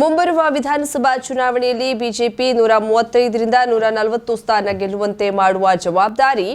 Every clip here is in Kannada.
ಮುಂಬರುವ ವಿಧಾನಸಭಾ ಚುನಾವಣೆಯಲ್ಲಿ ಬಿಜೆಪಿ ನೂರ ಮೂವತ್ತೈದರಿಂದ ನೂರ ನಲವತ್ತು ಸ್ಥಾನ ಗೆಲ್ಲುವಂತೆ ಮಾಡುವ ಜವಾಬ್ದಾರಿ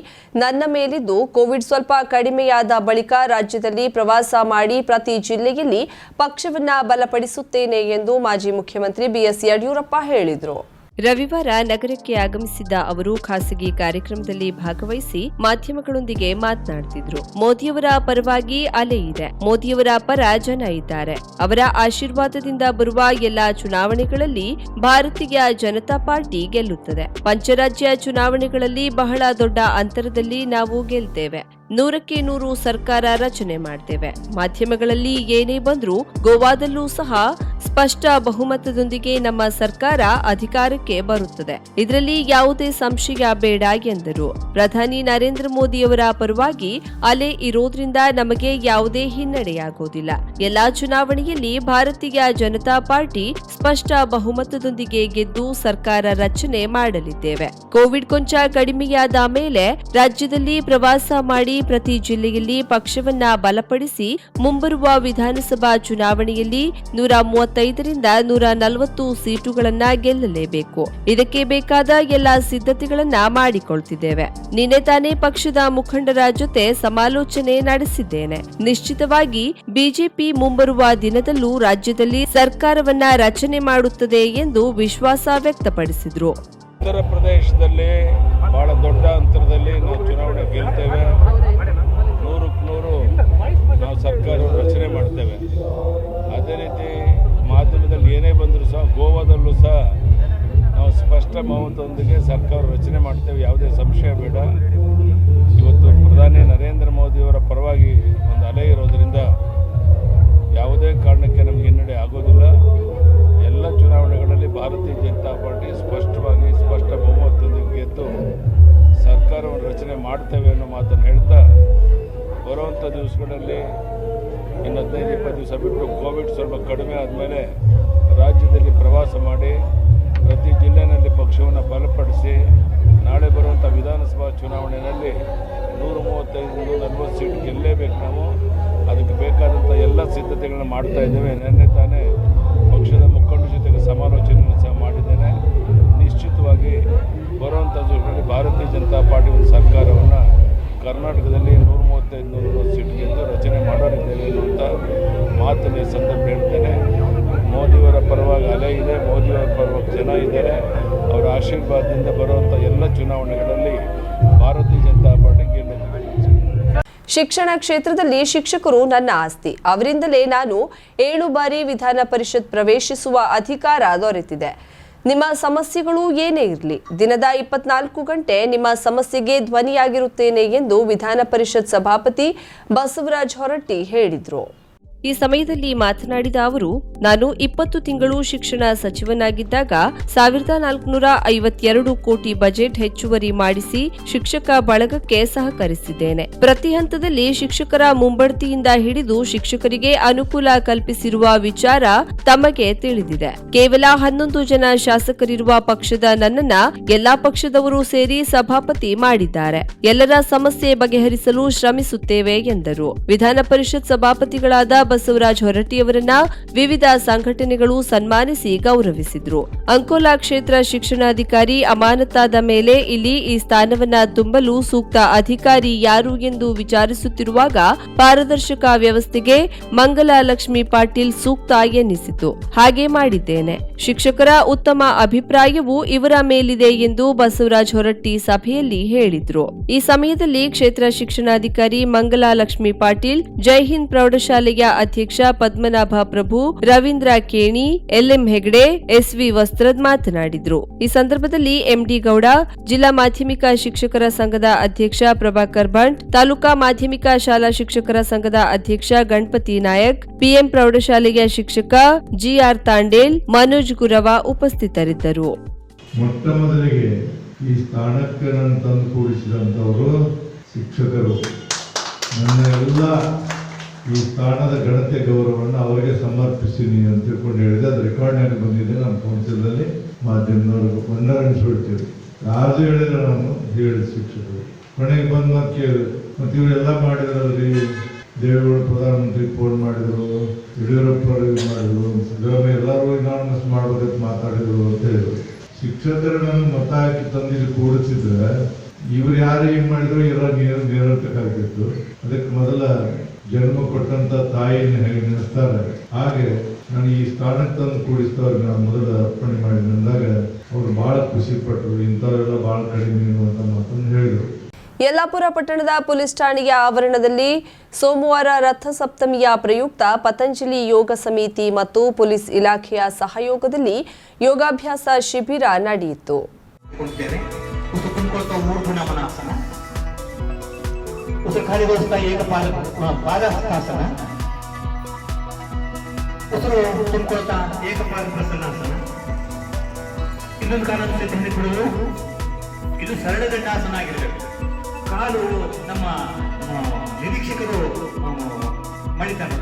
ನನ್ನ ಮೇಲಿದ್ದು. ಕೋವಿಡ್ ಸ್ವಲ್ಪ ಕಡಿಮೆಯಾದ ಬಳಿಕ ರಾಜ್ಯದಲ್ಲಿ ಪ್ರವಾಸ ಮಾಡಿ ಪ್ರತಿ ಜಿಲ್ಲೆಯಲ್ಲಿ ಪಕ್ಷವನ್ನ ಬಲಪಡಿಸುತ್ತೇನೆ ಎಂದು ಮಾಜಿ ಮುಖ್ಯಮಂತ್ರಿ ಬಿಎಸ್ ಯಡಿಯೂರಪ್ಪ ಹೇಳಿದರು. ರವಿವಾರ ನಗರಕ್ಕೆ ಆಗಮಿಸಿದ ಅವರು ಖಾಸಗಿ ಕಾರ್ಯಕ್ರಮದಲ್ಲಿ ಭಾಗವಹಿಸಿ ಮಾಧ್ಯಮಗಳೊಂದಿಗೆ ಮಾತನಾಡುತ್ತಿದ್ರು ಮೋದಿಯವರ ಪರವಾಗಿ ಅಲೆ ಇದೆ. ಮೋದಿಯವರ ಪರ ಜನ ಇದ್ದಾರೆ. ಅವರ ಆಶೀರ್ವಾದದಿಂದ ಬರುವ ಎಲ್ಲಾ ಚುನಾವಣೆಗಳಲ್ಲಿ ಭಾರತೀಯ ಜನತಾ ಪಾರ್ಟಿ ಗೆಲ್ಲುತ್ತದೆ. ಪಂಚರಾಜ್ಯ ಚುನಾವಣೆಗಳಲ್ಲಿ ಬಹಳ ದೊಡ್ಡ ಅಂತರದಲ್ಲಿ ನಾವು ಗೆಲ್ತೇವೆ. ನೂರಕ್ಕೆ ನೂರು ಸರ್ಕಾರ ರಚನೆ ಮಾಡ್ತೇವೆ. ಮಾಧ್ಯಮಗಳಲ್ಲಿ ಏನೇ ಬಂದ್ರೂ ಗೋವಾದಲ್ಲೂ ಸಹ ಸ್ಪಷ್ಟ ಬಹುಮತದೊಂದಿಗೆ ನಮ್ಮ ಸರ್ಕಾರ ಅಧಿಕಾರಕ್ಕೆ ಬರುತ್ತದೆ. ಇದರಲ್ಲಿ ಯಾವುದೇ ಸಂಶಯ ಬೇಡ ಎಂದರು. ಪ್ರಧಾನಿ ನರೇಂದ್ರ ಮೋದಿಯವರ ಪರವಾಗಿ ಅಲೆ ಇರೋದ್ರಿಂದ ನಮಗೆ ಯಾವುದೇ ಹಿನ್ನಡೆಯಾಗುವುದಿಲ್ಲ ಎಲ್ಲಾ ಚುನಾವಣೆಯಲ್ಲಿ ಭಾರತೀಯ ಜನತಾ ಪಾರ್ಟಿ ಸ್ಪಷ್ಟ ಬಹುಮತದೊಂದಿಗೆ ಗೆದ್ದು ಸರ್ಕಾರ ರಚನೆ ಮಾಡಲಿದ್ದೇವೆ. ಕೋವಿಡ್ ಕೊಂಚ ಕಡಿಮೆಯಾದ ಮೇಲೆ ರಾಜ್ಯದಲ್ಲಿ ಪ್ರವಾಸ ಮಾಡಿ ಪ್ರತಿ ಜಿಲ್ಲೆಯಲ್ಲಿ ಪಕ್ಷವನ್ನ ಬಲಪಡಿಸಿ ಮುಂಬರುವ ವಿಧಾನಸಭಾ ಚುನಾವಣೆಯಲ್ಲಿ ನೂರ ಮೂವತ್ತೈದರಿಂದ ನೂರ ನಲವತ್ತು ಸೀಟುಗಳನ್ನ ಗೆಲ್ಲಲೇಬೇಕು. ಇದಕ್ಕೆ ಬೇಕಾದ ಎಲ್ಲಾ ಸಿದ್ಧತೆಗಳನ್ನ ಮಾಡಿಕೊಳ್ತಿದ್ದೇವೆ. ನಿನ್ನೆ ತಾನೇ ಪಕ್ಷದ ಮುಖಂಡರ ಜೊತೆ ಸಮಾಲೋಚನೆ ನಡೆಸಿದ್ದೇನೆ. ನಿಶ್ಚಿತವಾಗಿ ಬಿಜೆಪಿ ಮುಂಬರುವ ದಿನದಲ್ಲೂ ರಾಜ್ಯದಲ್ಲಿ ಸರ್ಕಾರವನ್ನ ರಚನೆ ಮಾಡುತ್ತದೆ ಎಂದು ವಿಶ್ವಾಸ ವ್ಯಕ್ತಪಡಿಸಿದ್ರು. ಉತ್ತರ ಪ್ರದೇಶದಲ್ಲಿ ಬಹಳ ದೊಡ್ಡ ಅಂತರದಲ್ಲಿ ನಾವು ಚುನಾವಣೆ ಸ್ಪಷ್ಟ ಮಹತ್ವದೊಂದಿಗೆ ಸರ್ಕಾರ ರಚನೆ ಮಾಡ್ತೇವೆ, ಯಾವುದೇ ಸಂಶಯ ಬೇಡ. ಇವತ್ತು ಪ್ರಧಾನಿ ನರೇಂದ್ರ ಮೋದಿಯವರ ಪರವಾಗಿ ಒಂದು ಅಲೆ ಇರೋದರಿಂದ ಯಾವುದೇ ಕಾರಣಕ್ಕೆ ನಮಗೆ ಹಿನ್ನಡೆ ಆಗೋದಿಲ್ಲ. ಎಲ್ಲ ಚುನಾವಣೆಗಳಲ್ಲಿ ಭಾರತೀಯ ಜನತಾ ಪಾರ್ಟಿ ಸ್ಪಷ್ಟವಾಗಿ, ಸ್ಪಷ್ಟ ಬಹುಮತದೊಂದಿಗೆ ಗೆದ್ದು ಸರ್ಕಾರವನ್ನು ರಚನೆ ಮಾಡ್ತೇವೆ ಅನ್ನೋ ಮಾತನ್ನು ಹೇಳ್ತಾ, ಬರುವಂಥ ದಿವಸಗಳಲ್ಲಿ, ಇನ್ನು ಹದಿನೈದು, ಇಪ್ಪತ್ತು ದಿವಸ ಬಿಟ್ಟು ಕೋವಿಡ್ ಸ್ವಲ್ಪ ಕಡಿಮೆ ಆದಮೇಲೆ ರಾಜ್ಯದಲ್ಲಿ ಪ್ರವಾಸ ಮಾಡಿ ಜಿಲ್ಲೆಯಲ್ಲಿ ಪಕ್ಷವನ್ನು ಬಲಪಡಿಸಿ ನಾಳೆ ಬರುವಂಥ ವಿಧಾನಸಭಾ ಚುನಾವಣೆಯಲ್ಲಿ ನೂರ ಮೂವತ್ತೈದು, ನೂರ ನಲ್ವತ್ತು ಸೀಟ್ ಗೆಲ್ಲೇಬೇಕು ನಾವು. ಅದಕ್ಕೆ ಬೇಕಾದಂಥ ಎಲ್ಲ ಸಿದ್ಧತೆಗಳನ್ನ ಮಾಡ್ತಾ ಇದ್ದೇವೆ. ನಿನ್ನೆ ತಾನೇ ಪಕ್ಷದ ಮುಖಂಡರ ಜೊತೆಗೆ ಸಮಾಲೋಚನೆಯನ್ನು ಸಹ ಮಾಡಿದ್ದೇನೆ. ನಿಶ್ಚಿತವಾಗಿ ಬರುವಂಥ ಭಾರತೀಯ ಜನತಾ ಪಾರ್ಟಿ ಒಂದು ಸರ್ಕಾರವನ್ನು ಕರ್ನಾಟಕದಲ್ಲಿ ನೂರ ಮೂವತ್ತೈದು, ನೂರ ನಲವತ್ತು ಸೀಟ್ ರಚನೆ ಮಾಡೋರಿದ್ದೇವೆ ಅಂತ ಮಾತನ್ನು ಸಂದರ್ಭ ಹೇಳ್ತೇನೆ. ಮೋದಿಯವರ ಪರವಾಗಿ ಅಲೆ ಇದೆ, ಮೋದಿಯವರ ಪರವಾಗಿ ಜನ ಇದ್ದಾರೆ. ಅವರ ಆಶೀರ್ವಾದದಿಂದ ಬರುವಂಥ ಎಲ್ಲ ಚುನಾವಣೆಗಳಲ್ಲಿ ಭಾರತೀಯ ಜನತಾ ಪಾರ್ಟಿ ಗೆಲ್ಲುತ್ತದೆ ಶಿಕ್ಷಣ ಕ್ಷೇತ್ರದಲ್ಲಿ ಶಿಕ್ಷಕರು ನನ್ನ ಆಸ್ತಿ. ಅವರಿಂದಲೇ ನಾನು ಏಳು ಬಾರಿ ವಿಧಾನ ಪರಿಷತ್ ಪ್ರವೇಶಿಸುವ ಅಧಿಕಾರ ದೊರೆತಿದೆ. ನಿಮ್ಮ ಸಮಸ್ಯೆಗಳು ಏನೇ ಇರಲಿ, ದಿನದ ಇಪ್ಪತ್ನಾಲ್ಕು ಗಂಟೆ ನಿಮ್ಮ ಸಮಸ್ಯೆಗೆ ಧ್ವನಿಯಾಗಿರುತ್ತೇನೆ ಎಂದು ವಿಧಾನ ಪರಿಷತ್ ಸಭಾಪತಿ ಬಸವರಾಜ್ ಹೊರಟ್ಟಿ ಹೇಳಿದರು. ಈ ಸಮಯದಲ್ಲಿ ಮಾತನಾಡಿದ ಅವರು, ನಾನು ಇಪ್ಪತ್ತು ತಿಂಗಳು ಶಿಕ್ಷಣ ಸಚಿವನಾಗಿದ್ದಾಗ ಸಾವಿರದ ನಾಲ್ಕುನೂರ ಐವತ್ತೆರಡು ಕೋಟಿ ಬಜೆಟ್ ಹೆಚ್ಚುವರಿ ಮಾಡಿಸಿ ಶಿಕ್ಷಕ ಬಳಗಕ್ಕೆ ಸಹಕರಿಸಿದ್ದೇನೆ. ಪ್ರತಿ ಹಂತದಲ್ಲಿ ಶಿಕ್ಷಕರ ಮುಂಬಡ್ತಿಯಿಂದ ಹಿಡಿದು ಶಿಕ್ಷಕರಿಗೆ ಅನುಕೂಲ ಕಲ್ಪಿಸಿರುವ ವಿಚಾರ ತಮಗೆ ತಿಳಿದಿದೆ. ಕೇವಲ ಹನ್ನೊಂದು ಜನ ಶಾಸಕರಿರುವ ಪಕ್ಷದ ನನ್ನನ್ನ ಎಲ್ಲಾ ಪಕ್ಷದವರು ಸೇರಿ ಸಭಾಪತಿ ಮಾಡಿದ್ದಾರೆ. ಎಲ್ಲರ ಸಮಸ್ಯೆ ಬಗೆಹರಿಸಲು ಶ್ರಮಿಸುತ್ತೇವೆ ಎಂದರು. ವಿಧಾನ ಪರಿಷತ್ ಸಭಾಪತಿಗಳಾದ ಬಸವರಾಜ ಹೊರಟ್ಟಿಯವರನ್ನ ವಿವಿಧ ಸಂಘಟನೆಗಳು ಸನ್ಮಾನಿಸಿ ಗೌರವಿಸಿದ್ರು. ಅಂಕೋಲಾ ಕ್ಷೇತ್ರ ಶಿಕ್ಷಣಾಧಿಕಾರಿ ಅಮಾನತಾದ ಮೇಲೆ ಇಲ್ಲಿ ಈ ಸ್ಥಾನವನ್ನ ತುಂಬಲು ಸೂಕ್ತ ಅಧಿಕಾರಿ ಯಾರು ಎಂದು ವಿಚಾರಿಸುತ್ತಿರುವಾಗ ಪಾರದರ್ಶಕ ವ್ಯವಸ್ಥೆಗೆ ಮಂಗಲ ಲಕ್ಷ್ಮಿ ಪಾಟೀಲ್ ಸೂಕ್ತ ಎನ್ನಿಸಿತು ಹಾಗೆ ಮಾಡಿದ್ದೇನೆ. ಶಿಕ್ಷಕರ ಉತ್ತಮ ಅಭಿಪ್ರಾಯವು ಇವರ ಮೇಲಿದೆ ಎಂದು ಬಸವರಾಜ್ ಹೊರಟ್ಟಿ ಸಭೆಯಲ್ಲಿ ಹೇಳಿದ್ರು. ಈ ಸಮಯದಲ್ಲಿ ಕ್ಷೇತ್ರ ಶಿಕ್ಷಣಾಧಿಕಾರಿ ಮಂಗಲಾ ಲಕ್ಷ್ಮಿ ಪಾಟೀಲ್, ಜೈ ಹಿಂದ್ ಪ್ರೌಢಶಾಲೆಯ ಅಧ್ಯಕ್ಷ ಪದ್ಮನಾಭ ಪ್ರಭು, ರವೀಂದ್ರ ಕೇಣಿ, ಎಲ್ಎಂ ಹೆಗಡೆ, ಎಸ್ವಿ ವಸ್ತ್ರದ್ ಮಾತನಾಡಿದರು. ಈ ಸಂದರ್ಭದಲ್ಲಿ ಎಂಡಿ ಗೌಡ, ಜಿಲ್ಲಾ ಮಾಧ್ಯಮಿಕ ಶಿಕ್ಷಕರ ಸಂಘದ ಅಧ್ಯಕ್ಷ ಪ್ರಭಾಕರ್ ಬಂಟ್ ತಾಲೂಕಾ ಮಾಧ್ಯಮಿಕ ಶಾಲಾ ಶಿಕ್ಷಕರ ಸಂಘದ ಅಧ್ಯಕ್ಷ ಗಣಪತಿ ನಾಯಕ್, ಪಿಎಂ ಪ್ರೌಢಶಾಲೆಯ ಶಿಕ್ಷಕ ಜಿಆರ್ ತಾಂಡೇಲ್, ಮನೋಜ್ ಗುರವ ಉಪಸ್ಥಿತರಿದ್ದರು. ಈ ಸ್ಥಾನಕ್ಕೆ ನಾನು ತಂದು ಕೂಡಿಸಿದಂಥವರು ಶಿಕ್ಷಕರು. ನನ್ನ ಎಲ್ಲ ಈ ತಾಣದ ಘನತೆ ಗೌರವವನ್ನು ಅವರಿಗೆ ಸಮರ್ಪಿಸ್ತೀನಿ ಅಂತ ತಿಳ್ಕೊಂಡು ಹೇಳಿದೆ. ಅದು ರೆಕಾರ್ಡ್ನಲ್ಲಿ ಬಂದಿದೆ ನಮ್ಮ ಕೌನ್ಸಿಲಲ್ಲಿ ಮಾಧ್ಯಮದವ್ರಿಗೆ ಮನ್ನರಣಿಸ್ಬಿಡ್ತೀವಿ ಯಾರು ಹೇಳಿದ್ರೆ ನಾನು ಹೇಳಿದ ಶಿಕ್ಷಕರು. ಕೊನೆಗೆ ಬಂದು ನಾನು ಕೇಳಿದೆ ಮತ್ತು ಇವರೆಲ್ಲ ಮಾಡಿದ್ರಲ್ಲಿ ದೇವೇಗೌಡ ಪ್ರಧಾನಮಂತ್ರಿ ಫೋನ್ ಮಾಡಿದ್ರು, ಯಡಿಯೂರಪ್ಪ ಇದು ಮಾಡಿದ್ರು, ಸಿದ್ದರಾಮಯ್ಯ ಎಲ್ಲರೂ ಇನಾನಮಸ್ ಮಾಡ್ಬೇಕಂತ ಮಾತಾಡಿದರು ಅಂತ ಹೇಳಿದ್ರು. ಶಿಕ್ಷಕರು ನಾನು ಮತ ಹಾಕಿ ತಂದಿಲ್ಲಿ ಕೂಡಿಸಿದ್ರೆ ಇವ್ರು ಯಾರು ಏನ್ ಮಾಡಿದ್ರು ಎಲ್ಲ ನೀರು ನೀರಬೇಕಾಗ್ತಿತ್ತು ಅದಕ್ಕೆ ಮೊದಲ ಜನ್ಮ ಕೊಟ್ಟಂತ ತಾಯಿಯನ್ನು ಹೇಗೆ ನೆನೆಸ್ತಾರೆ? ಹಾಗೆ ನಾನು ಈ ಸ್ಥಾನಕ್ಕೆ ತಂದು ಕೂಡಿಸಿದವ್ರಿಗೆ ನಾನು ಮೊದಲು ಅರ್ಪಣೆ ಮಾಡಿ ಬಂದಾಗ ಅವ್ರು ಬಹಳ ಖುಷಿ ಪಟ್ಟರು. ಇಂಥವರೆಲ್ಲ ಬಹಳ ಕಡಿಮೆ ಅಂತ ಮಾತನ್ನು ಹೇಳಿದರು. ಯಲ್ಲಾಪುರ ಪಟ್ಟಣದ ಪೊಲೀಸ್ ಠಾಣೆಯ ಆವರಣದಲ್ಲಿ ಸೋಮವಾರ ರಥಸಪ್ತಮಿಯ ಪ್ರಯುಕ್ತ ಪತಂಜಲಿ ಯೋಗ ಸಮಿತಿ ಮತ್ತು ಪೊಲೀಸ್ ಇಲಾಖೆಯ ಸಹಯೋಗದಲ್ಲಿ ಯೋಗಾಭ್ಯಾಸ ಶಿಬಿರ ನಡೆಯಿತು. ಕುಂತೇವೆ ಉಸಿರು ಮೂರು ಮೂರ್ಧನ ಮನಾಸನ ಉಸಿರು ಏಕ ಪಾದ ಪಾದಹಸ್ತಾಸನ ಉಸಿರು ತುಂಬಿಕೊಳ್ತಾ ಏಕಪಾದ ಪ್ರಸನ್ನಾಸನ ಇನ್ನೊಂದು ಕಾಲ ಬಿಡುವುದು ಇದು ಸರಳ ದಂಡಾಸನ ಆಗಿರಬೇಕು. ಕಾಲು ನಮ್ಮ ನಿರೀಕ್ಷಕರು ಮಣಿತಾರೆ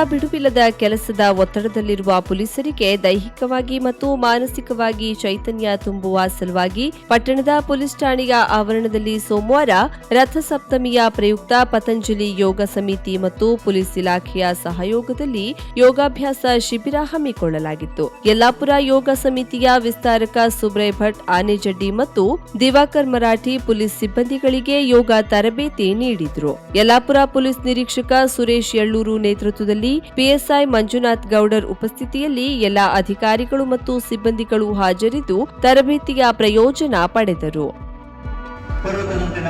ಬಿಡುವಿಲ್ಲದ ಕೆಲಸದ ಒತ್ತಡದಲ್ಲಿರುವ ಪೊಲೀಸರಿಗೆ ದೈಹಿಕವಾಗಿ ಮತ್ತು ಮಾನಸಿಕವಾಗಿ ಚೈತನ್ಯ ತುಂಬುವ ಸಲುವಾಗಿ ಪಟ್ಟಣದ ಪೊಲೀಸ್ ಠಾಣೆಯ ಆವರಣದಲ್ಲಿ ಸೋಮವಾರ ರಥಸಪ್ತಮಿಯ ಪ್ರಯುಕ್ತ ಪತಂಜಲಿ ಯೋಗ ಸಮಿತಿ ಮತ್ತು ಪೊಲೀಸ್ ಇಲಾಖೆಯ ಸಹಯೋಗದಲ್ಲಿ ಯೋಗಾಭ್ಯಾಸ ಶಿಬಿರ ಹಮ್ಮಿಕೊಳ್ಳಲಾಗಿತ್ತು. ಯಲ್ಲಾಪುರ ಯೋಗ ಸಮಿತಿಯ ವಿಸ್ತಾರಕ ಸುಬ್ರಯ್ ಭಟ್ ಆನೆಜಡ್ಡಿ ಮತ್ತು ದಿವಾಕರ್ ಮರಾಠಿ ಪೊಲೀಸ್ ಸಿಬ್ಬಂದಿಗಳಿಗೆ ಯೋಗ ತರಬೇತಿ ನೀಡಿದ್ರು. ಯಲ್ಲಾಪುರ ಪೊಲೀಸ್ ನಿರೀಕ್ಷಕ ಸುರೇಶ್ ಯಳ್ಳೂರು ನೇತೃತ್ವದಲ್ಲಿ ಪಿಎಸ್ಐ ಮಂಜುನಾಥ್ ಗೌಡರ್ ಉಪಸ್ಥಿತಿಯಲ್ಲಿ ಎಲ್ಲಾ ಅಧಿಕಾರಿಗಳು ಮತ್ತು ಸಿಬ್ಬಂದಿಗಳು ಹಾಜರಿದ್ದು ತರಬೇತಿಯ ಪ್ರಯೋಜನ ಪಡೆದರು. ಪರ್ವತದಂತೆ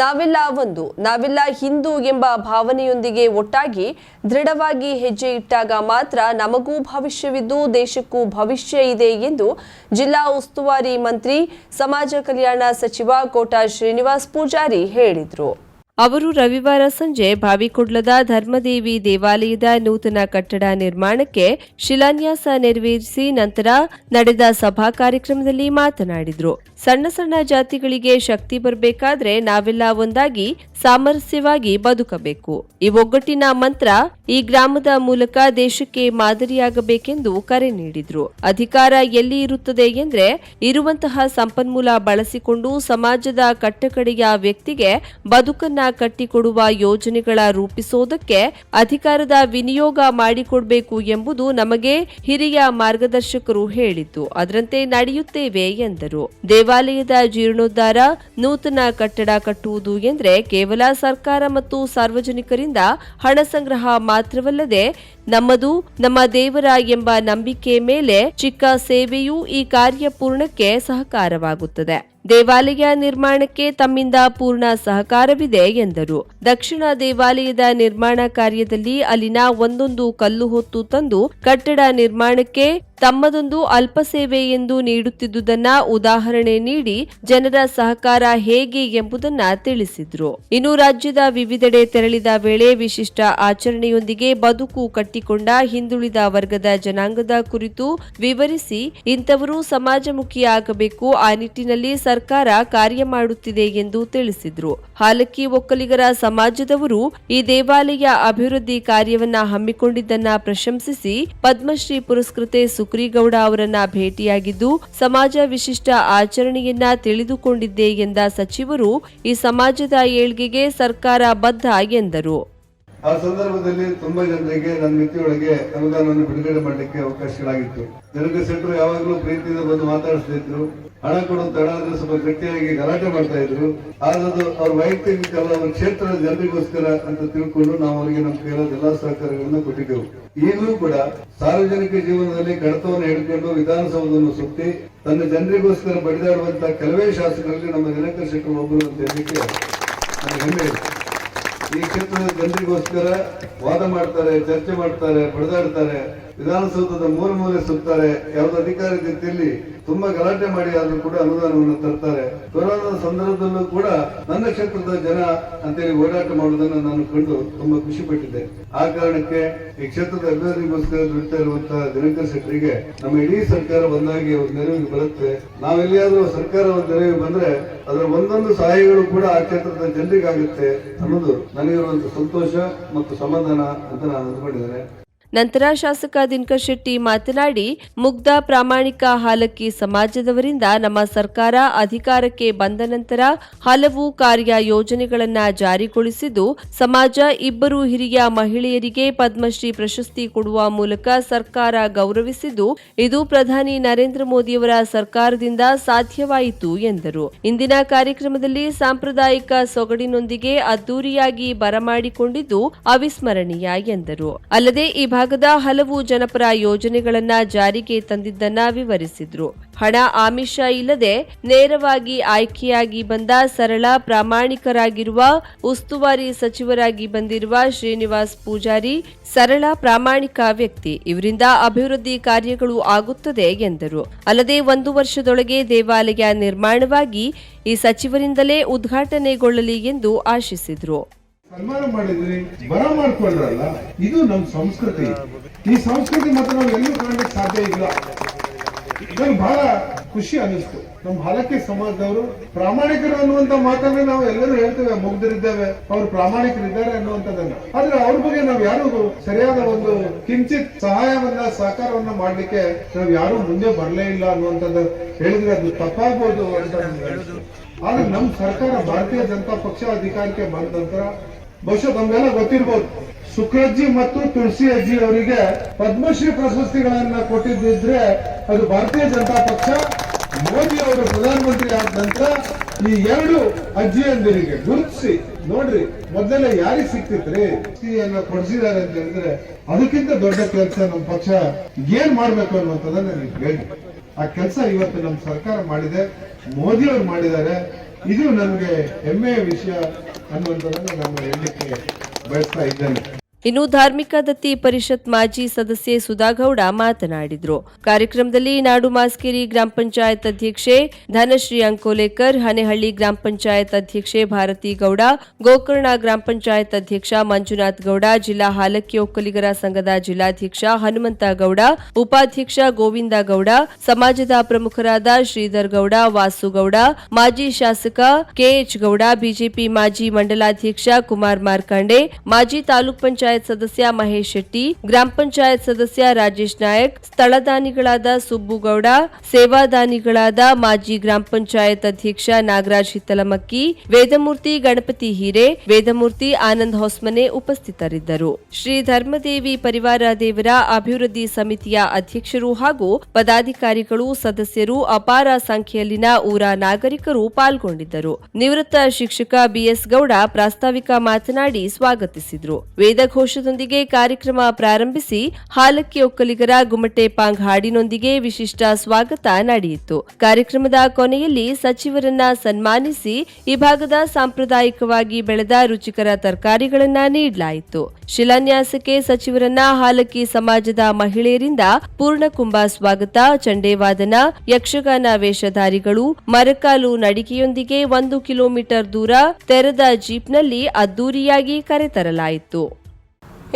ನಾವೆಲ್ಲ ಒಂದು, ನಾವೆಲ್ಲ ಹಿಂದೂ ಎಂಬ ಭಾವನೆಯೊಂದಿಗೆ ಒಟ್ಟಾಗಿ ದೃಢವಾಗಿ ಹೆಜ್ಜೆ ಇಟ್ಟಾಗ ಮಾತ್ರ ನಮಗೂ ಭವಿಷ್ಯವಿದ್ದು ದೇಶಕ್ಕೂ ಭವಿಷ್ಯ ಇದೆ ಎಂದು ಜಿಲ್ಲಾ ಉಸ್ತುವಾರಿ ಮಂತ್ರಿ, ಸಮಾಜ ಕಲ್ಯಾಣ ಸಚಿವ ಕೋಟಾ ಶ್ರೀನಿವಾಸ್ ಪೂಜಾರಿ ಹೇಳಿದರು. ಅವರು ರವಿವಾರ ಸಂಜೆ ಬಾವಿಕೊಡ್ಲದ ಧರ್ಮದೇವಿ ದೇವಾಲಯದ ನೂತನ ಕಟ್ಟಡ ನಿರ್ಮಾಣಕ್ಕೆ ಶಿಲಾನ್ಯಾಸ ನೆರವೇರಿಸಿ ನಂತರ ನಡೆದ ಸಭಾ ಕಾರ್ಯಕ್ರಮದಲ್ಲಿ ಮಾತನಾಡಿದರು. ಸಣ್ಣ ಸಣ್ಣ ಜಾತಿಗಳಿಗೆ ಶಕ್ತಿ ಬರಬೇಕಾದ್ರೆ ನಾವೆಲ್ಲ ಒಂದಾಗಿ ಸಾಮರಸ್ಯವಾಗಿ ಬದುಕಬೇಕು. ಈ ಒಗ್ಗಟ್ಟಿನ ಮಂತ್ರ ಈ ಗ್ರಾಮದ ಮೂಲಕ ದೇಶಕ್ಕೆ ಮಾದರಿಯಾಗಬೇಕೆಂದು ಕರೆ ನೀಡಿದ್ರು. ಅಧಿಕಾರ ಎಲ್ಲಿ ಇರುತ್ತದೆ ಎಂದ್ರೆ ಇರುವಂತಹ ಸಂಪನ್ಮೂಲ ಬಳಸಿಕೊಂಡು ಸಮಾಜದ ಕಟ್ಟಕಡೆಯ ವ್ಯಕ್ತಿಗೆ ಬದುಕನ್ನ ಕಟ್ಟಿಕೊಡುವ ಯೋಜನೆಗಳ ರೂಪಿಸೋದಕ್ಕೆ ಅಧಿಕಾರದ ವಿನಿಯೋಗ ಮಾಡಿಕೊಡಬೇಕು ಎಂಬುದು ನಮಗೆ ಹಿರಿಯ ಮಾರ್ಗದರ್ಶಕರು ಹೇಳಿದ್ದು. ಅದರಂತೆ ನಡೆಯುತ್ತೇವೆ ಎಂದರು. ದೇವಾಲಯದ ಜೀರ್ಣೋದ್ಧಾರ, ನೂತನ ಕಟ್ಟಡ ಕಟ್ಟುವುದು ಎಂದರೆ ಕೇವಲ ಸರ್ಕಾರ ಮತ್ತು ಸಾರ್ವಜನಿಕರಿಂದ ಹಣ ಸಂಗ್ರಹ ಮಾತ್ರವಲ್ಲದೆ ನಮ್ಮದು, ನಮ್ಮ ದೇವರ ಎಂಬ ನಂಬಿಕೆ ಮೇಲೆ ಚಿಕ್ಕ ಸೇವೆಯೂ ಈ ಕಾರ್ಯ ಪೂರ್ಣಕ್ಕೆ ಸಹಕಾರವಾಗುತ್ತದೆ. ದೇವಾಲಯ ನಿರ್ಮಾಣಕ್ಕೆ ತಮ್ಮಿಂದ ಪೂರ್ಣ ಸಹಕಾರವಿದೆ ಎಂದರು. ದಕ್ಷಿಣ ದೇವಾಲಯದ ನಿರ್ಮಾಣ ಕಾರ್ಯದಲ್ಲಿ ಅಲ್ಲಿನ ಒಂದೊಂದು ಕಲ್ಲು ಹೊತ್ತು ತಂದು ಕಟ್ಟಡ ನಿರ್ಮಾಣಕ್ಕೆ ತಮ್ಮದೊಂದು ಅಲ್ಪ ಸೇವೆ ಎಂದು ನೀಡುತ್ತಿದ್ದುದನ್ನ ಉದಾಹರಣೆ ನೀಡಿ ಜನರ ಸಹಕಾರ ಹೇಗೆ ಎಂಬುದನ್ನ ತಿಳಿಸಿದ್ರು. ಇನ್ನು ರಾಜ್ಯದ ವಿವಿಧೆಡೆ ತೆರಳಿದ ವೇಳೆ ವಿಶಿಷ್ಟ ಆಚರಣೆಯೊಂದಿಗೆ ಬದುಕು ಕಟ್ಟಿಕೊಂಡ ಹಿಂದುಳಿದ ವರ್ಗದ ಜನಾಂಗದ ಕುರಿತು ವಿವರಿಸಿ ಇಂಥವರು ಸಮಾಜಮುಖಿಯಾಗಬೇಕು ಆ ನಿಟ್ಟಿನಲ್ಲಿ ಸರ್ಕಾರ ಕಾರ್ಯ ಮಾಡುತ್ತಿದೆ ಎಂದು ತಿಳಿಸಿದ್ರು. ಹಾಲಕ್ಕಿ ಒಕ್ಕಲಿಗರ ಸಮಾಜದವರು ಈ ದೇವಾಲಯ ಅಭಿವೃದ್ಧಿ ಕಾರ್ಯವನ್ನ ಹಮ್ಮಿಕೊಂಡಿದ್ದನ್ನ ಪ್ರಶಂಸಿಸಿ ಪದ್ಮಶ್ರೀ ಪುರಸ್ಕೃತೆ ಸುಕ್ರೀಗೌಡ ಅವರನ್ನ ಭೇಟಿಯಾಗಿದ್ದು, ಸಮಾಜ ವಿಶಿಷ್ಟ ಆಚರಣೆಯನ್ನ ತಿಳಿದುಕೊಂಡಿದ್ದೆ ಎಂದ ಸಚಿವರು, ಈ ಸಮಾಜದ ಏಳ್ಗೆಗೆ ಸರ್ಕಾರ ಬದ್ಧ ಎಂದರು. ಆ ಸಂದರ್ಭದಲ್ಲಿ ತುಂಬಾ ಜನರಿಗೆ ನನ್ನ ಮಿತಿಯೊಳಗೆ ಅನುದಾನವನ್ನು ಬಿಡುಗಡೆ ಮಾಡಲಿಕ್ಕೆ ಅವಕಾಶಗಳಾಗಿತ್ತು. ಜನಕ ಶೆಟ್ಟರು ಯಾವಾಗಲೂ ಪ್ರೀತಿಯಿಂದ ಬಂದು ಮಾತಾಡಿಸ್ತಿದ್ರು. ಹಣ ಕೊಡೋದು ತಡ ಅಂದ್ರೆ ಸ್ವಲ್ಪ ಗಟ್ಟಿಯಾಗಿ ಗಲಾಟೆ ಮಾಡ್ತಾ ಇದ್ರು. ಆದ್ರದ್ದು ಅವ್ರ ವೈಯಕ್ತಿಕ ಅವ್ರ ಕ್ಷೇತ್ರದ ಜನರಿಗೋಸ್ಕರ ಅಂತ ತಿಳ್ಕೊಂಡು ನಾವು ಅವರಿಗೆ ನಮ್ಮ ಕೈಲಾದ ಎಲ್ಲಾ ಸಹಕಾರಗಳನ್ನು ಕೊಟ್ಟಿದ್ದೆವು. ಈಗಲೂ ಕೂಡ ಸಾರ್ವಜನಿಕ ಜೀವನದಲ್ಲಿ ಕಡತವನ್ನು ಹಿಡ್ಕೊಂಡು ವಿಧಾನಸೌಧವನ್ನು ಸುತ್ತಿ ತನ್ನ ಜನರಿಗೋಸ್ಕರ ಬಡಿದಾಡುವಂತ ಕೆಲವೇ ಶಾಸಕರಲ್ಲಿ ನಮ್ಮ ದಿನಕರ್ ಶೆಟ್ಟರು ಒಬ್ಬರು ಅಂತ ಹೇಳಲಿಕ್ಕೆ ನನಗೆ ಹೆಮ್ಮೆ ಇದೆ. ಈ ಕ್ಷೇತ್ರದ ಜನರಿಗೋಸ್ಕರ ವಾದ ಮಾಡ್ತಾರೆ, ಚರ್ಚೆ ಮಾಡ್ತಾರೆ, ಬಡಿದಾಡ್ತಾರೆ. ವಿಧಾನಸೌಧದ ಮೂಲ ಮೂಲೆ ಸುತ್ತಾರೆ, ಯಾವ್ದು ಅಧಿಕಾರಿ ರೀತಿಯಲ್ಲಿ ತುಂಬಾ ಗಲಾಟೆ ಮಾಡಿ ಆದ್ರೂ ಕೂಡ ಅನುದಾನವನ್ನು ತರ್ತಾರೆ. ಕೊರೋನಾದ ಸಂದರ್ಭದಲ್ಲೂ ಕೂಡ ನನ್ನ ಕ್ಷೇತ್ರದ ಜನ ಅಂತೇಳಿ ಓಡಾಟ ಮಾಡುವುದನ್ನು ನಾನು ಕಂಡು ತುಂಬಾ ಖುಷಿ ಪಟ್ಟಿದ್ದೆ. ಆ ಕಾರಣಕ್ಕೆ ಈ ಕ್ಷೇತ್ರದ ಅಭಿವೃದ್ಧಿಗೋಸ್ಕರ ದುಡಿತಾ ಇರುವಂತಹ ದಿನಕರ್ ಶೆಟ್ಟರಿಗೆ ನಮ್ಮ ಇಡೀ ಸರ್ಕಾರ ಬಂದಾಗಿ ಅವ್ರ ನೆರವಿಗೆ ಬರುತ್ತೆ. ನಾವೆಲ್ಲಿಯಾದ್ರೂ ಸರ್ಕಾರ ಒಂದು ನೆರವಿಗೆ ಬಂದ್ರೆ ಅದರ ಒಂದೊಂದು ಸಹಾಯಗಳು ಕೂಡ ಆ ಕ್ಷೇತ್ರದ ಜನರಿಗಾಗುತ್ತೆ ಅನ್ನೋದು ನನಗಿರುವಂತಹ ಸಂತೋಷ ಮತ್ತು ಸಮಾಧಾನ ಅಂತ ನಾನು ಅಂದ್ಕೊಂಡಿದ್ದೇನೆ. ನಂತರ ಶಾಸಕ ದಿನಕರ್ ಶೆಟ್ಟಿ ಮಾತನಾಡಿ, ಮುಗ್ಧ ಪ್ರಾಮಾಣಿಕ ಹಾಲಕ್ಕಿ ಸಮಾಜದವರಿಂದ ನಮ್ಮ ಸರ್ಕಾರ ಅಧಿಕಾರಕ್ಕೆ ಬಂದ ನಂತರ ಹಲವು ಕಾರ್ಯ ಯೋಜನೆಗಳನ್ನು ಜಾರಿಗೊಳಿಸಿದ್ದು, ಸಮಾಜ ಇಬ್ಬರು ಹಿರಿಯ ಮಹಿಳೆಯರಿಗೆ ಪದ್ಮಶ್ರೀ ಪ್ರಶಸ್ತಿ ಕೊಡುವ ಮೂಲಕ ಸರ್ಕಾರ ಗೌರವಿಸಿದ್ದು, ಇದು ಪ್ರಧಾನಿ ನರೇಂದ್ರ ಮೋದಿಯವರ ಸರ್ಕಾರದಿಂದ ಸಾಧ್ಯವಾಯಿತು ಎಂದರು. ಇಂದಿನ ಕಾರ್ಯಕ್ರಮದಲ್ಲಿ ಸಾಂಪ್ರದಾಯಿಕ ಸೊಗಡಿನೊಂದಿಗೆ ಅದ್ದೂರಿಯಾಗಿ ಬರಮಾಡಿಕೊಂಡಿದ್ದು ಅವಿಸ್ಮರಣೀಯ ಎಂದರು. ಅಲ್ಲದೆ ಈ ಭಾಗದ ಹಲವು ಜನಪರ ಯೋಜನೆಗಳನ್ನ ಜಾರಿಗೆ ತಂದಿದ್ದನ್ನ ವಿವರಿಸಿದ್ರು. ಹಣ ಆಮಿಷ ಇಲ್ಲದೆ ನೇರವಾಗಿ ಆಯ್ಕೆಯಾಗಿ ಬಂದ ಸರಳ ಪ್ರಾಮಾಣಿಕರಾಗಿರುವ ಉಸ್ತುವಾರಿ ಸಚಿವರಾಗಿ ಬಂದಿರುವ ಶ್ರೀನಿವಾಸ್ ಪೂಜಾರಿ ಸರಳ ಪ್ರಾಮಾಣಿಕ ವ್ಯಕ್ತಿ. ಇವರಿಂದ ಅಭಿವೃದ್ಧಿ ಕಾರ್ಯಗಳು ಆಗುತ್ತದೆ ಎಂದರು. ಅಲ್ಲದೆ ಒಂದು ವರ್ಷದೊಳಗೆ ದೇವಾಲಯ ನಿರ್ಮಾಣವಾಗಿ ಈ ಸಚಿವರಿಂದಲೇ ಉದ್ಘಾಟನೆಗೊಳ್ಳಲಿ ಎಂದು ಆಶಿಸಿದರು. ಸನ್ಮಾನ ಮಾಡಿದ್ರಿ ಬರ ಮಾಡ್ಕೊಂಡ್ರಲ್ಲ, ಇದು ನಮ್ಮ ಸಂಸ್ಕೃತಿ. ಈ ಸಂಸ್ಕೃತಿ ಮಾತ್ರ ನಾವು ಎಲ್ಲೂ ಕಾಣಲಿಕ್ಕೆ ಸಾಧ್ಯ ಇಲ್ಲ. ನನ್ಗೆ ಬಹಳ ಖುಷಿ ಅನಿಸ್ತು ನಮ್ಮ ಹಲಕೆ ಸಮಾಜದವರು ಪ್ರಾಮಾಣಿಕರು ಅನ್ನುವಂತ ಮಾತನ್ನ ನಾವು ಎಲ್ಲರೂ ಹೇಳ್ತೇವೆ ಮುಗ್ಧರಿದ್ದೇವೆ ಅವ್ರು ಪ್ರಾಮಾಣಿಕರಿದ್ದಾರೆ ಅನ್ನುವಂಥದ್ದನ್ನ. ಆದ್ರೆ ಅವ್ರ ಬಗ್ಗೆ ನಾವು ಯಾರು ಸರಿಯಾದ ಒಂದು ಕಿಂಚಿತ್ ಸಹಾಯವನ್ನ, ಸಹಕಾರವನ್ನ ಮಾಡ್ಲಿಕ್ಕೆ ನಾವು ಯಾರು ಮುಂದೆ ಬರಲೇ ಇಲ್ಲ ಅನ್ನುವಂಥದ್ದು ಹೇಳಿದ್ರೆ ಅದು ತಪ್ಪಾಗ್ಬೋದು ಅಂತ ಆದ್ರೆ ನಮ್ ಸರ್ಕಾರ ಭಾರತೀಯ ಜನತಾ ಪಕ್ಷ ಅಧಿಕಾರಕ್ಕೆ ಬಂದ ನಂತರ ಬಹುಶಃ ತಮ್ಗೆಲ್ಲ ಗೊತ್ತಿರ್ಬೋದು. ಸುಖಜ್ಜಿ ಮತ್ತು ತುಳಸಿ ಅಜ್ಜಿ ಅವರಿಗೆ ಪದ್ಮಶ್ರೀ ಪ್ರಶಸ್ತಿಗಳನ್ನ ಕೊಟ್ಟಿದ್ದಿದ್ರೆ ಅದು ಭಾರತೀಯ ಜನತಾ ಪಕ್ಷ, ಮೋದಿ ಅವರು ಪ್ರಧಾನಮಂತ್ರಿ ಆದ ನಂತರ ಈ ಎರಡು ಅಜ್ಜಿಯಂದಿರಿಗೆ ಗುರುತಿಸಿ, ನೋಡ್ರಿ, ಮೊದಲೆಲ್ಲ ಯಾರಿಗೆ ಸಿಕ್ತಿತ್ರಿ? ಕೊಡಿಸಿದ್ದಾರೆ ಅಂತ ಹೇಳಿದ್ರೆ ಅದಕ್ಕಿಂತ ದೊಡ್ಡ ಕೆಲಸ ನಮ್ಮ ಪಕ್ಷ ಏನ್ ಮಾಡ್ಬೇಕು ಅನ್ನುವಂಥದ್ದನ್ನ ನೀವು ಹೇಳಿ. ಆ ಕೆಲಸ ಇವತ್ತು ನಮ್ಮ ಸರ್ಕಾರ ಮಾಡಿದೆ, ಮೋದಿ ಅವರು ಮಾಡಿದ್ದಾರೆ. ಇದು ನಮಗೆ ಹೆಮ್ಮೆಯ ವಿಷಯ. ಅನ್ನುವಂಥದ್ದನ್ನು ನಾನು ಹೇಳಲಿಕ್ಕೆ ಬಯಸ್ತಾ ಇದ್ದೇನೆ. ಇನ್ನು ಧಾರ್ಮಿಕ ದತ್ತಿ ಪರಿಷತ್ ಮಾಜಿ ಸದಸ್ಯೆ ಸುಧಾಗೌಡ ಮಾತನಾಡಿದರು. ಕಾರ್ಯಕ್ರಮದಲ್ಲಿ ನಾಡು ಮಾಸ್ಕೇರಿ ಗ್ರಾಮ ಪಂಚಾಯತ್ ಅಧ್ಯಕ್ಷೆ ಧನಶ್ರೀ ಅಂಕೋಲೇಕರ್, ಹನೆಹಳ್ಳಿ ಗ್ರಾಮ ಪಂಚಾಯತ್ ಅಧ್ಯಕ್ಷೆ ಭಾರತಿ ಗೌಡ, ಗೋಕರ್ಣ ಗ್ರಾಮ ಪಂಚಾಯತ್ ಅಧ್ಯಕ್ಷ ಮಂಜುನಾಥ್ ಗೌಡ, ಜಿಲ್ಲಾ ಹಾಲಕ್ಕಿ ಒಕ್ಕಲಿಗರ ಸಂಘದ ಜಿಲ್ಲಾಧ್ಯಕ್ಷ ಹನುಮಂತ ಗೌಡ, ಉಪಾಧ್ಯಕ್ಷ ಗೋವಿಂದ ಗೌಡ, ಸಮಾಜದ ಪ್ರಮುಖರಾದ ಶ್ರೀಧರ್ ಗೌಡ ವಾಸುಗೌಡ ಮಾಜಿ ಶಾಸಕ ಕೆಎಚ್ ಗೌಡ, ಬಿಜೆಪಿ ಮಾಜಿ ಮಂಡಲಾಧ್ಯಕ್ಷ ಕುಮಾರ್ ಮಾರ್ಕಾಂಡೆ, ಮಾಜಿ ತಾಲೂಕ್ ಪಂಚಾಯತ್ ಸದಸ್ಯ ಮಹೇಶ್ ಶೆಟ್ಟಿ, ಗ್ರಾಮ ಪಂಚಾಯತ್ ಸದಸ್ಯ ರಾಜೇಶ್ ನಾಯಕ್ ಸ್ಥಳದಾನಿಗಳಾದ ಸುಬ್ಬುಗೌಡ, ಸೇವಾದಾನಿಗಳಾದ ಮಾಜಿ ಗ್ರಾಮ ಪಂಚಾಯತ್ ಅಧ್ಯಕ್ಷ ನಾಗರಾಜ್ ಹಿತ್ತಲಮಕ್ಕಿ, ವೇದಮೂರ್ತಿ ಗಣಪತಿ ಹಿರೆ, ವೇದಮೂರ್ತಿ ಆನಂದ್ ಹೊಸ್ಮನೆ ಉಪಸ್ಥಿತರಿದ್ದರು. ಶ್ರೀ ಧರ್ಮದೇವಿ ಪರಿವಾರ ದೇವರ ಅಭಿವೃದ್ಧಿ ಸಮಿತಿಯ ಅಧ್ಯಕ್ಷರು ಹಾಗೂ ಪದಾಧಿಕಾರಿಗಳು, ಸದಸ್ಯರು ಅಪಾರ ಸಂಖ್ಯೆಯಲ್ಲಿನ ಊರ ನಾಗರಿಕರು ಪಾಲ್ಗೊಂಡಿದ್ದರು. ನಿವೃತ್ತ ಶಿಕ್ಷಕ ಬಿಎಸ್ ಗೌಡ ಪ್ರಾಸ್ತಾವಿಕ ಮಾತನಾಡಿ ಸ್ವಾಗತಿಸಿದರು. ವೇದಘೋಷದೊಂದಿಗೆ ಕಾರ್ಯಕ್ರಮ ಪ್ರಾರಂಭಿಸಿ ಹಾಲಕ್ಕಿ ಒಕ್ಕಲಿಗರ ಗುಮಟೆ ಪಾಂಗ್ ಹಾಡಿನೊಂದಿಗೆ ವಿಶಿಷ್ಟ ಸ್ವಾಗತ ನಡೆಯಿತು. ಕಾರ್ಯಕ್ರಮದ ಕೊನೆಯಲ್ಲಿ ಸಚಿವರನ್ನ ಸನ್ಮಾನಿಸಿ ಈ ಭಾಗದ ಸಾಂಪ್ರದಾಯಿಕವಾಗಿ ಬೆಳೆದ ರುಚಿಕರ ತರಕಾರಿಗಳನ್ನ ನೀಡಲಾಯಿತು. ಶಿಲಾನ್ಯಾಸಕ್ಕೆ ಸಚಿವರನ್ನ ಹಾಲಕ್ಕಿ ಸಮಾಜದ ಮಹಿಳೆಯರಿಂದ ಪೂರ್ಣಕುಂಭ ಸ್ವಾಗತ, ಚಂಡೇವಾದನ, ಯಕ್ಷಗಾನ ವೇಷಧಾರಿಗಳು, ಮರಕಾಲು ನಡಿಗೆಯೊಂದಿಗೆ ಒಂದು ಕಿಲೋಮೀಟರ್ ದೂರ ತೆರೆದ ಜೀಪ್ನಲ್ಲಿ ಅದ್ದೂರಿಯಾಗಿ ಕರೆತರಲಾಯಿತು.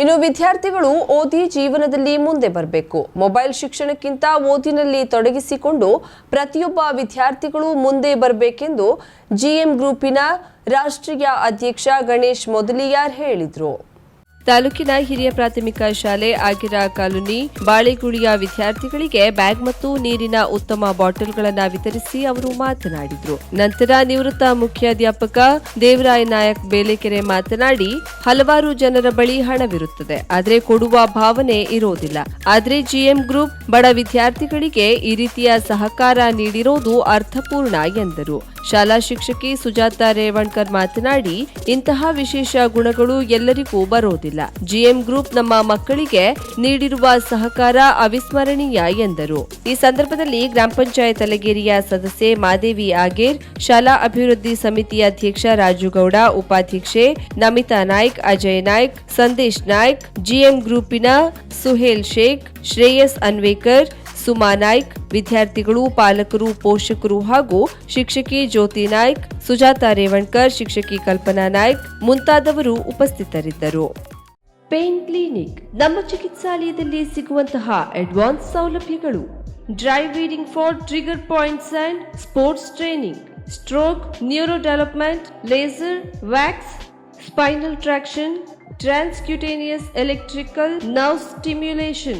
ಇನ್ನು ವಿದ್ಯಾರ್ಥಿಗಳು ಓದಿ ಜೀವನದಲ್ಲಿ ಮುಂದೆ ಬರಬೇಕು. ಮೊಬೈಲ್ ಶಿಕ್ಷಣಕ್ಕಿಂತ ಓದಿನಲ್ಲಿ ತೊಡಗಿಸಿಕೊಂಡು ಪ್ರತಿಯೊಬ್ಬ ವಿದ್ಯಾರ್ಥಿಗಳು ಮುಂದೆ ಬರಬೇಕೆಂದು ಜಿಎಂ ಗ್ರೂಪಿನ ರಾಷ್ಟ್ರೀಯ ಅಧ್ಯಕ್ಷ ಗಣೇಶ್ ಮೊದಲಿಯಾರ್ ಹೇಳಿದರು. ತಾಲೂಕಿನ ಹಿರಿಯ ಪ್ರಾಥಮಿಕ ಶಾಲೆ ಆಗಿರಾ ಕಾಲೋನಿ ಬಾಳೆಗುಳಿಯ ವಿದ್ಯಾರ್ಥಿಗಳಿಗೆ ಬ್ಯಾಗ್ ಮತ್ತು ನೀರಿನ ಉತ್ತಮ ಬಾಟಲ್ಗಳನ್ನು ವಿತರಿಸಿ ಅವರು ಮಾತನಾಡಿದರು. ನಂತರ ನಿವೃತ್ತ ಮುಖ್ಯಾಧ್ಯಾಪಕ ದೇವರಾಯ ನಾಯಕ್ ಬೇಲೆಕೆರೆ ಮಾತನಾಡಿ, ಹಲವಾರು ಜನರ ಬಳಿ ಹಣವಿರುತ್ತದೆ, ಆದರೆ ಕೊಡುವ ಭಾವನೆ ಇರೋದಿಲ್ಲ. ಆದರೆ ಜಿಎಂ ಗ್ರೂಪ್ ಬಡ ವಿದ್ಯಾರ್ಥಿಗಳಿಗೆ ಈ ರೀತಿಯ ಸಹಕಾರ ನೀಡಿರೋದು ಅರ್ಥಪೂರ್ಣ ಎಂದರು. ಶಾಲಾ ಶಿಕ್ಷಕಿ ಸುಜಾತ ರೇವಣ್ಕರ್ ಮಾತನಾಡಿ, ಇಂತಹ ವಿಶೇಷ ಗುಣಗಳು ಎಲ್ಲರಿಗೂ ಬರೋದಿಲ್ಲ. ಜಿಎಂ ಗ್ರೂಪ್ ನಮ್ಮ ಮಕ್ಕಳಿಗೆ ನೀಡಿರುವ ಸಹಕಾರ ಅವಿಸ್ಮರಣೀಯ ಎಂದರು. ಈ ಸಂದರ್ಭದಲ್ಲಿ ಗ್ರಾಮ ಪಂಚಾಯತ್ ಅಲಗೇರಿಯ ಸದಸ್ಯೆ ಮಾದೇವಿ ಆಗೇರ್, ಶಾಲಾ ಅಭಿವೃದ್ಧಿ ಸಮಿತಿ ಅಧ್ಯಕ್ಷ ರಾಜುಗೌಡ, ಉಪಾಧ್ಯಕ್ಷೆ ನಮಿತಾ ನಾಯ್ಕ್, ಅಜಯ್ ನಾಯ್ಕ್, ಸಂದೇಶ್ ನಾಯ್ಕ್, ಜಿಎಂ ಗ್ರೂಪಿನ ಸುಹೇಲ್ ಶೇಖ್, ಶ್ರೇಯಸ್ ಅನ್ವೇಕರ್ ಸುಮಾ ನಾಯ್ಕ್ ವಿದ್ಯಾರ್ಥಿಗಳು ಪಾಲಕರು ಪೋಷಕರು ಹಾಗೂ ಶಿಕ್ಷಕಿ ಜ್ಯೋತಿ ನಾಯ್ಕ್ ಸುಜಾತಾ ರೇವಣ್ಕರ್ ಶಿಕ್ಷಕಿ ಕಲ್ಪನಾ ನಾಯ್ಕ್ ಮುಂತಾದವರು ಉಪಸ್ಥಿತರಿದ್ದರು. ಪೇನ್ ಕ್ಲಿನಿಕ್ ನಮ್ಮ ಚಿಕಿತ್ಸಾಲಯದಲ್ಲಿ ಸಿಗುವಂತಹ ಅಡ್ವಾನ್ಸ್ ಸೌಲಭ್ಯಗಳು. Dry needling for trigger points and sports training stroke neuro development laser wax spinal traction transcutaneous electrical nerve stimulation,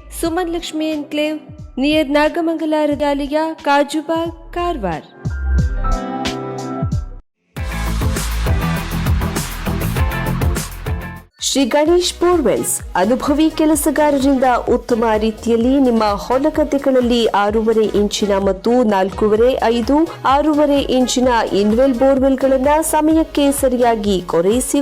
Suman Lakshmi enclave near Nagamangala ರದಾಲಿಯ Kajubag Karwar. Shri Ganesh borewells, ಅನುಭವಿ ಕೆಲಸಗಾರರಿಂದ ಉತ್ತಮ ರೀತಿಯಲ್ಲಿ ನಿಮ್ಮ ಹೊಲಗದ್ದೆಗಳಲ್ಲಿ ಆರೂವರೆ ಇಂಚಿನ ಮತ್ತು ನಾಲ್ಕೂವರೆ, ಐದು, ಆರೂವರೆ ಇಂಚಿನ ಇನ್ವೆಲ್ ಬೋರ್ವೆಲ್ಗಳನ್ನು ಸಮಯಕ್ಕೆ ಸರಿಯಾಗಿ ಕೊರೈಸಿ